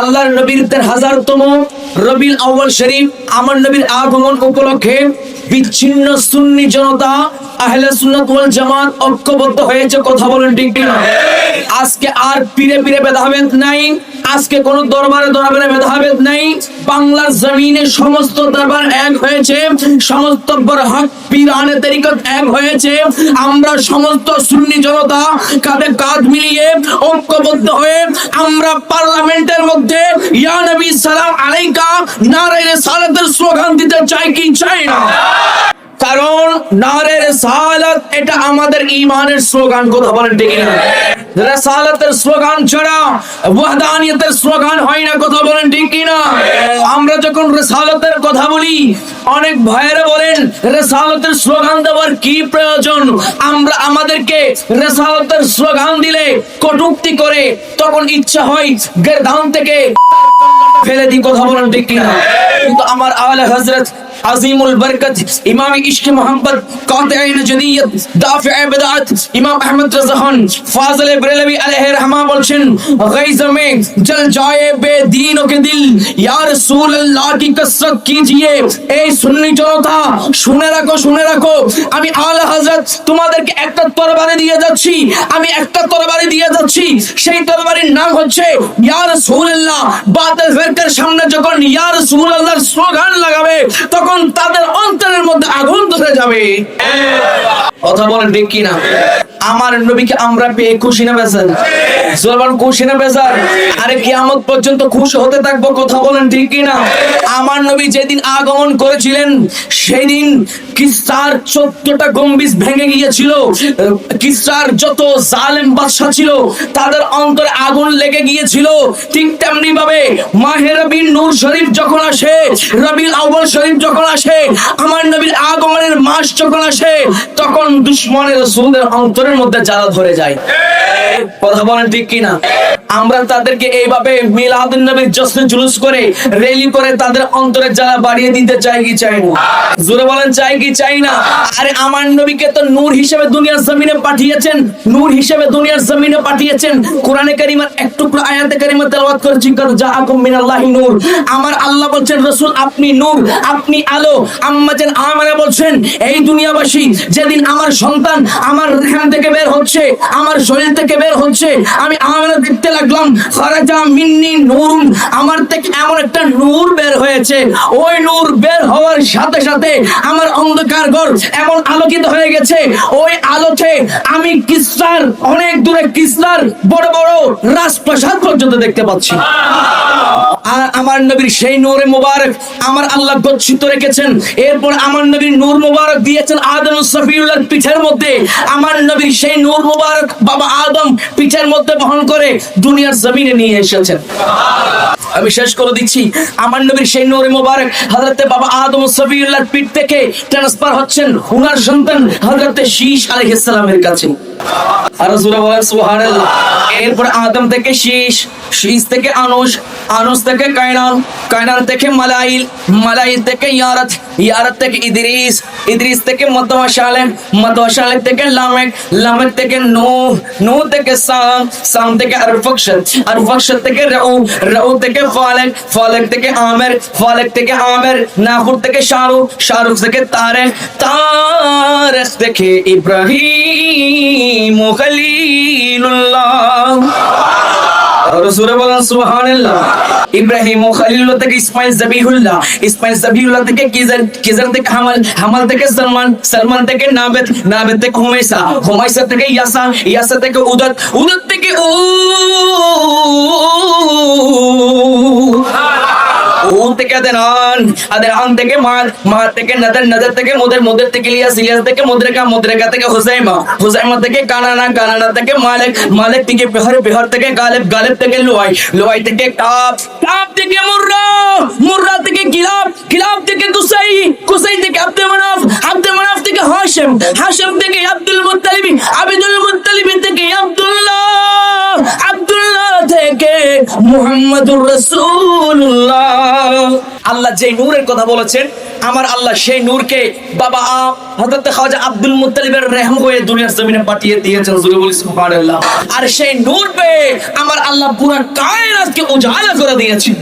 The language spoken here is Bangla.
আল্লাহর নবীর হাজারতম রবিল আউ্বাল শরীফ আমার নবীর আগমন উপলক্ষে বিচ্ছিন্ন সুন্নি জনতা, আহলে সুন্নাত ওয়াল জামাত ঐক্যবদ্ধ হয়েছে, কথা বলেন ঠিক কিনা? আজকে আর পীরে পীরে ভেদাভেদ নাই, আজকে কোন দরবারে দরবারে ভেদাভেদ নাই, বাংলার জমিনে সমস্ত দরবার এক হয়েছে, সমস্ত হক পীরানে তরিকত এক হয়েছে, আমরা সমস্ত সুন্নি জনতা কাঁধে কাঁধ মিলিয়ে ঐক্যবদ্ধ হয়ে আমরা পার্লামেন্টের মধ্যে, ইয়া নবী সালাম আলাইকা, নারায়ে রিসালাতের স্লোগান দিতে চাই কি চাই না? কারণ নারে রেসালাত এটা আমাদের ইমানের স্লোগান, কথা বলেন ঠিক না স্লোগান ছাড়া স্লোগান হয় না, কথা বলেন ঠিক আমরা যখন রেসালাতের কথা বলি, অনেক ভাইয়েরা বলেন, রেসালাতের স্লোগান দেওয়ার কি প্রয়োজন? আমরা আমাদেরকে রেসালাতের স্লোগান দিলে কটুক্তি করে তখন ইচ্ছা হয় গেরদান থেকে ফেলে দিই, কথা বলেন ঠিক কিনা? কিন্তু আমার আলে হযরত আজিমুল বরকত ইমাম মোহাম্মদ নজদিয়ত ইমাম আহমদ বলছেন মে জল জায়ে কে দিল ইয়া কি কসরত কিজিয়ে এই সুন্নি জনতা শুনে রাখো শুনে রাখো আমি হযরত তোমাদেরকে একটা তরবারি দিয়ে যাচ্ছি। আমি একটা তরবারি দিয়ে যাচ্ছি। সেই তরবারির নাম হচ্ছে, ইয়া রাসূলুল্লাহ। বাতিল ফেরকার সামনে যখন ইয়া রাসূলুল্লাহর স্লোগান লাগাবে, তখন তাদের অন্তরের মধ্যে আগুন ধরে যাবে। কথা বলেন ঠিক কিনা? আমার নবীকে আমরা পেয়ে খুশি না, বেজার। খুশি না, বেজার? আরে কিয়ামত পর্যন্ত খুশি হতে থাকব, কথা বলেন ঠিক কিনা? আমার নবী যেদিন আগমন করেছিলেন কিসার চোদ্দটা গম্বিজ ভেঙে গিয়েছিল। কিসার যত জালেম ছিল, তাদের অন্তরে আগুন লেগে গিয়েছিল। ঠিক তেমনি ভাবে মাহে রবির নূর শরীফ যখন আসে রবিল আউ্বাল শরীফ যখন আসে, আমার নবীর আগমনের মাস যখন আসে, তখন দুশ্মনের রসুলদের অন্তরের মধ্যে জ্বালা ধরে যায়। কথা বলেন ঠিক কিনা? আমরা তাদেরকে এইভাবে মিলাদুন নবীর জশ্নে জুলুস করে রেলি করে তাদের অন্তরে জ্বালা বাড়িয়ে দিতে চাই কি চাই না? জোরে বলেন, চাই কি চাই না? আরে আমার নবীকে তো নূর হিসেবে দুনিয়ার জমিনে পাঠিয়েছেন, নূর হিসেবে দুনিয়ার জমিনে পাঠিয়েছেন। কোরআনে কারিমার এক টুকরো আয়াতে কারিমা তেলাওয়াত কার যা আকুম মিনাল্লাহি নূর। আমার আল্লাহ বলছেন, রাসূল, আপনি নূর, আপনি আলো। আম্মা জান আমানে বলছেন, এই দুনিয়াবাসী, যেদিন আমার সন্তান আমার রেহান থেকে বের হচ্ছে, আমার শরীর থেকে বের হচ্ছে, আমি আমানে দেখতে লাগলাম খারাজা মিন্নি নূর আমার থেকে এমন একটা নূর বের হয়েছে। ওই নূর বের হওয়ার সাথে সাথে আমার অন্ধকার ঘর এমন আলোকিত হয়ে গেছে। ওই আলোতে আমি কিসরার অনেক দূরে কিসরার বড় বড় রাজপ্রাসাদ পর্যন্ত দেখতে পাচ্ছি। আর আমার নবীর সেই নূরে মোবারক আমার আল্লাহ গচ্ছিত রেখেছেন। এরপর আমার নবীর নূর মোবারক দিয়েছেন আদম সফিউল্লাহর পিঠের মধ্যে। আমার নবীর সেই নূর মোবারক বাবা আদম পিঠের মধ্যে বহন করে দুনিয়ার জমিনে নিয়ে এসেছেন। আমি শেষ করে দিচ্ছি। আমার নবীর সেই নূরে মোবারক হযরতে বাবা আদম সফিউল্লাহর পিঠ থেকে ট্রান্সফার হচ্ছেন উনার সন্তান হযরতে শীশ আলাইহিস কাছে। আর বলেন, সুবহানাল্লাহ। এরপর আদম থেকে শীষ শীষ থেকে আনুষ আনুষ থেকে কায়নান কায়নান থেকে মালাইল মালাইল থেকে ইয়ারত ইয়ারত থেকে ইদরিস ইদরিস থেকে মতওয়াশালে মতওয়াশালে থেকে লামেক লামেক থেকে নূহ নূহ থেকে সাম সাম থেকে আরফাকশত আরফাকশত থেকে রাউ রাউ থেকে ফালেক ফালেক থেকে আমের ফালেক থেকে আমের নাহুর থেকে শাহরুখ শাহরুখ থেকে তারে তারেক থেকে ইব্রাহিম খলিলুল্লাহ সুবহানাল্লাহ। ইব্রাহিম ও খলিলুল্লাহ থেকে ইসমাইল জাবিহুল্লাহ। ইসমাইল জাবিহুল্লাহ থেকে কিজার কিজার থেকে হামাল হামাল থেকে সালমান সালমান থেকে নাবেদ নাবেদ থেকে হুমাইসা হুমাইসা থেকে ইয়াসা ইয়াসা থেকে উদত উদত থেকে উ ও থেকে আদেরান আদেরান থেকে মার মার থেকে নদর নদর থেকে মুদের মুদের থেকে ইলিয়াস ইলিয়াস থেকে মুদ্রিকা মুদ্রিকা থেকে হুসাইমা হুসাইমা থেকে কানানা কানানা থেকে মালিক মালিক থেকে বিহার বিহার থেকে গালিব গালিব থেকে লুয়াই। লুয়াই থেকে কাপ কাপ থেকে মুর্রা মুর্রা থেকে কিলাব কিলাব থেকে কুসাই কুসাই থেকে আব্দুল মানাফ আব্দুল মানাফ থেকে হাশিম হাশিম থেকে আব্দুল মুত্তালিব। মুহাম্মাদুর রাসূলুল্লাহ। আল্লাহ যে নূরের কথা বলেছেন, আমার আল্লাহ সেই নূরকে বাবা হযরত খাজা আব্দুল মুত্তালিবের রহম হয়ে দুনিয়ার জমিনে পাঠিয়ে দিয়েছেন সুবহানাল্লাহ। আর সেই নূর পেয়ে আমার আল্লাহ পুরা কায়নাতকে উজালা করে দিয়েছেন।